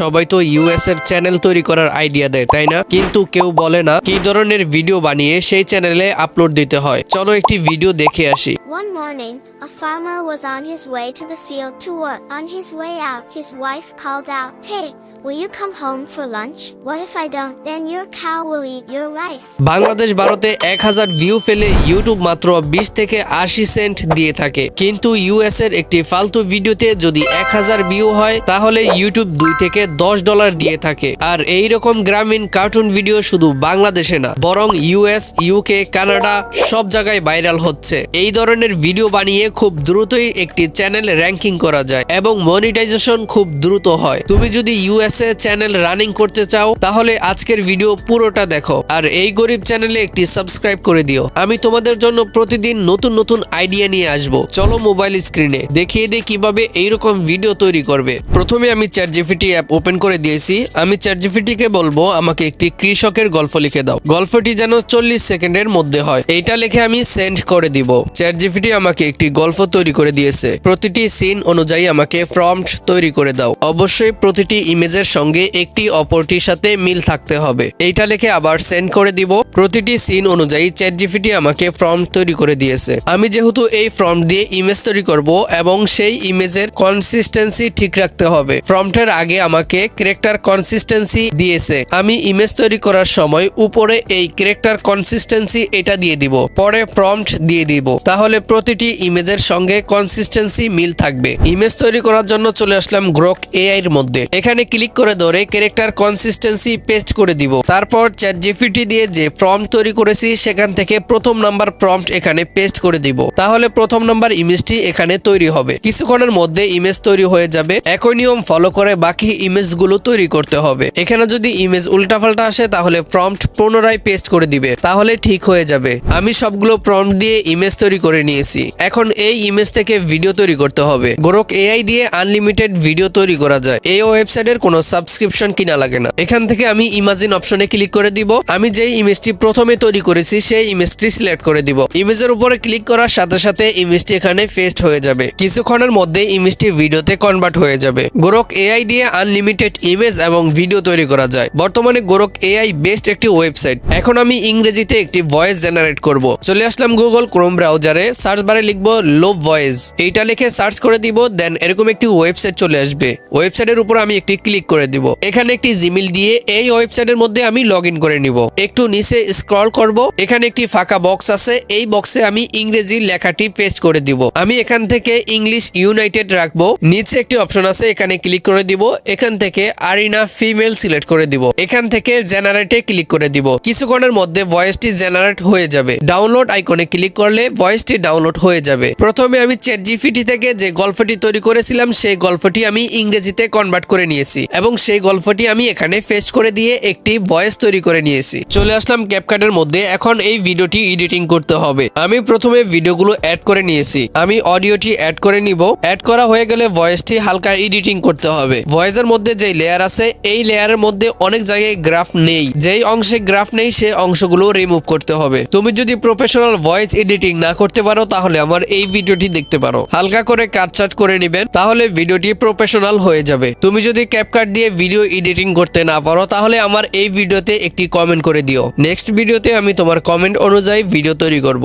সবাই তো ইউএস এর চ্যানেল তৈরি করার আইডিয়া দেয় তাই না কিন্তু কেউ বলে না কি ধরনের ভিডিও বানিয়ে সেই চ্যানেলে আপলোড দিতে হয় চলো একটি ভিডিও দেখে আসি One morning, a farmer was on his way to the field to work. On his way out, his wife called out, Hey, will you come home for lunch? What if I don't? Then your cow will eat your rice. Bangladesh ভারতে এক হাজার view ফেলে YouTube মাত্র বিশ থেকে আশি Saint দিয়ে থাকে কিন্তু ইউএস এর একটি ফালতু ভিডিওতে যদি এক হাজার ভিউ হয় তাহলে ইউটিউব দুই থেকে দশ ডলার দিয়ে থাকে। আর এই রকম গ্রামীণ কার্টুন ভিডিও শুধু বাংলাদেশে না, বরং ইউএস ইউকে কানাডা সব জায়গায় ভাইরাল হচ্ছে। এই ধরনের ভিডিও বানিয়ে খুব দ্রুতই একটি চ্যানেল র্যাঙ্কিং করা যায় এবং মনিটাইজেশন খুব দ্রুত হয়। তুমি যদি ইউএসএ চ্যানেল রানিং করতে চাও, তাহলে আজকের ভিডিও পুরোটা দেখো। আর এই গরিব চ্যানেলে একটি সাবস্ক্রাইব করে দিও। আমি তোমাদের জন্য প্রতিদিন নতুন নতুন আইডিয়া নিয়ে আসব। চলো মোবাইল স্ক্রিনে দেখিয়ে দিই কীভাবে এইরকম ভিডিও তৈরি করবে। প্রথমে আমি চ্যাট জিপিটি অ্যাপ ওপেন করে দিয়েছি। আমি চ্যাট জিপিটিকে বলব, আমাকে একটি কৃষকের গল্প লিখে দাও। গল্পটি যেন চল্লিশ সেকেন্ডের মধ্যে হয়। এইটা লিখে আমি সেন্ড করে দিব। চ্যাট জিপিটি আমাকে একটি গল্প তৈরি করে দিয়েছে। প্রতিটি সিন অনুযায়ী আমাকে প্রম্পট তৈরি করে দাও। অবশ্যই প্রতিটি ইমেজের সঙ্গে একটি অপরটির সাথে মিল থাকতে হবে। এইটা লিখে আবার সেন্ড করে দিব। প্রতিটি সিন অনুযায়ী চ্যাট জিপিটি আমাকে প্রম্পট তৈরি করে দিয়েছে। আমি যেহেতু এই ফর্ম দিয়ে ইমেজ তৈরি করব এবং সেই ইমেজের কনসিস্টেন্সি ঠিক রাখতে হবে। প্রম্পটের আগে আমাকে ক্যারেক্টার কনসিস্টেন্সি দিয়েছে। আমি ইমেজ তৈরি করার সময় উপরে এই ক্যারেক্টার কনসিস্টেন্সি এটা দিয়ে দিব, পরে প্রম্পট দিয়ে দিব। তাহলে প্রতিটি ইমেজের সঙ্গে কনসিস্টেন্সি মিল থাকবে। ইমেজ তৈরি করার জন্য চলে আসলাম গ্রোক এআই এর মধ্যে। এখানে ক্লিক করে ধরে ক্যারেক্টার কনসিস্টেন্সি পেস্ট করে দিব। তারপর চ্যাট জিপিটি দিয়ে যে প্রম্পট তৈরি করেছি, সেখান থেকে প্রথম নাম্বার প্রম্পট এখানে পেস্ট করে দিব। তাহলে প্রথম নাম্বার ইমেজটি এখানে তৈরি হবে। কিছুক্ষণের মধ্যে ইমেজ তৈরি হয়ে যাবে। একই নিয়ম ফলো করে বাকি ইমেজগুলো তৈরি করতে হবে। এখানে যদি ইমেজ উল্টাপাল্টা আসে, তাহলে প্রম্পট পুনরায় পেস্ট করে দিবে। তাহলে ঠিক হয়ে যাবে। আমি সবগুলো প্রম্পট দিয়ে ইমেজ তৈরি করে নিয়েছি। এখন এই ইমেজ থেকে ভিডিও তৈরি করতে হবে। গোরক এআই দিয়ে আনলিমিটেড ভিডিও তৈরি করা যায়। এই ওয়েবসাইটের কোনো সাবস্ক্রিপশন কিনা লাগে না। এখান থেকে আমি ইমাজিন অপশনে ক্লিক করে দিব। আমি যেই ইমেজটি প্রথমে তৈরি করেছি, সেই ইমেজটি সিলেক্ট করে দিব। ইমেজের উপরে ক্লিক করার সাথে সাথে ইমেজটি এখানে পেস্ট হয়ে যাবে। কিছুক্ষণের মধ্যে ইমেজটি ভিডিওতে কনভার্ট হয়ে যাবে। গোরক এআই দিয়ে আনলিমিটেড ইমেজ এবং ভিডিও তৈরি করা যায়। বর্তমানে গোরক এআই বেস্ট একটি ওয়েবসাইট এখন আমি ইংরেজিতে একটি ভয়েস জেনারেট করব। চলে আসলাম গুগল ক্রোম ব্রাউজারে সার্চ বারে লিখব লো ভয়েস এইটা লিখে সার্চ করে দিব দেন এরকম একটি ওয়েবসাইট চলে আসবে। ওয়েবসাইটের উপর আমি একটি ক্লিক করে দিব। এখানে একটি জিমেল দিয়ে এই ওয়েবসাইটের মধ্যে আমি লগ করে নিব। একটু নিচে স্ক্রল করব। এখানে একটি ফাঁকা বক্স আছে। এই বক্সে আমি ইংরেজি লেখাটি পেস্ট করে দিব। আমি এখান থেকে ইংলিশ ইউনাইটেড রাখব। নিচে একটি অপশন আছে, এখানে ক্লিক করে দিব। এখান থেকে আরিনা ফিমেল সিলেক্ট করে দিব। এখান থেকে জেনারেটে ক্লিক করে দিব। কিছুক্ষণের মধ্যে ভয়েসটি জেনারেট হয়ে যাবে। ডাউনলোড আইকনে ক্লিক করলে ভয়েসটি ডাউনলোড হয়ে যাবে। প্রথমে আমি চ্যাট জিপিটি থেকে যে গল্পটি তৈরি করেছিলাম, সেই গল্পটি আমি ইংরেজিতে কনভার্ট করে নিয়েছি এবং সেই গল্পটি আমি এখানে পেস্ট করে দিয়ে একটি ভয়েস তৈরি করে নিয়েছি। চলে আসলাম ক্যাপকাটের মধ্যে। এখন এই ভিডিওটি এডিটিং করতে হবে। আমি প্রথমে ভিডিওগুলো অ্যাড করে নিয়েছি। আমি অডিওটি অ্যাড করে নিব। অ্যাড করা হয়ে গেলে ভয়েসটি হালকা এডিটিং করতে হবে। ভয়েসের মধ্যে যে লেয়ার আছে, এই লেয়ারের মধ্যে অনেক জায়গায় গ্রাফ নেই। যেই অংশে গ্রাফ নেই, সে অংশগুলো রিমুভ করতে হবে। তুমি যদি প্রফেশনাল ভয়েস এডিটিং না করতে পারো, তাহলে আমার এই ভিডিওটি দেখতে পারো। হালকা করে কাটছাট করে নেবেন, তাহলে ভিডিওটি প্রফেশনাল হয়ে যাবে। তুমি যদি ক্যাপকাট দিয়ে ভিডিও এডিটিং করতে না পারো, তাহলে আমার এই ভিডিওতে একটি কমেন্ট করে দিও। নেক্সট ভিডিওতে আমি তোমার কমেন্ট অনুযায়ী ভিডিও তৈরি করব।